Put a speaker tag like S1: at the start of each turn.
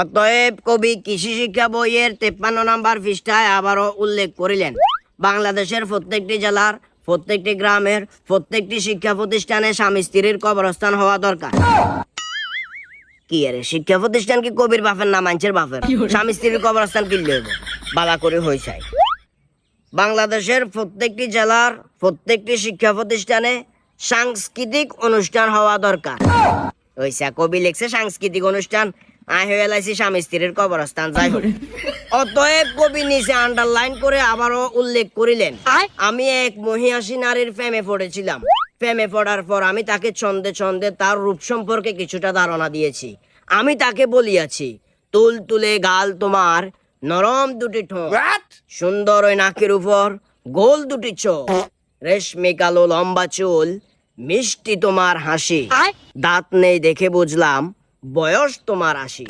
S1: অতএব কবি কৃষি শিক্ষা বইয়ের তেপ্পান্ন নম্বর পৃষ্ঠায় আবারও উল্লেখ করিলেন। বাংলাদেশের প্রত্যেকটি জেলার প্রত্যেকটি গ্রামের প্রত্যেকটি শিক্ষা প্রতিষ্ঠানে স্বামী স্ত্রীর কবরস্থান হওয়া দরকার। কি আরে শিক্ষা প্রতিষ্ঠান কি কবির বাপের না মানুষের বাপের? স্বামী স্ত্রীর কবরস্থান কিনলে বালা করে হয়েছে বাংলাদেশের প্রত্যেকটি জেলার প্রত্যেকটি শিক্ষা প্রতিষ্ঠানে সাংস্কৃতিক অনুষ্ঠান হওয়া দরকার। ওইসা কবি লিখছে সাংস্কৃতিক অনুষ্ঠান। আয় হয়ে লাইছি স্বামী স্ত্রীর কবরস্থান যাই। অতএব কবি নিচে আন্ডারলাইন করে আবারও উল্লেখ করিলেন। আমি এক মহিয়াসী নারীর প্রেমে পড়েছিলাম। প্রেমে পড়ার পর আমি তাকে ছন্দে ছন্দে তার রূপ সম্পর্কে কিছুটা ধারণা দিয়েছি। আমি তাকে বলিয়াছি তুল তুলে গাল তোমার নরম দুটি ঠোঁট সুন্দর ওই নাকের উপর গোল দুটি চোখ রেশমি কালো লম্বা চুল মিষ্টি তোমার হাসি। দাঁত নেই দেখে বুঝলাম বয়স তোমার আশি।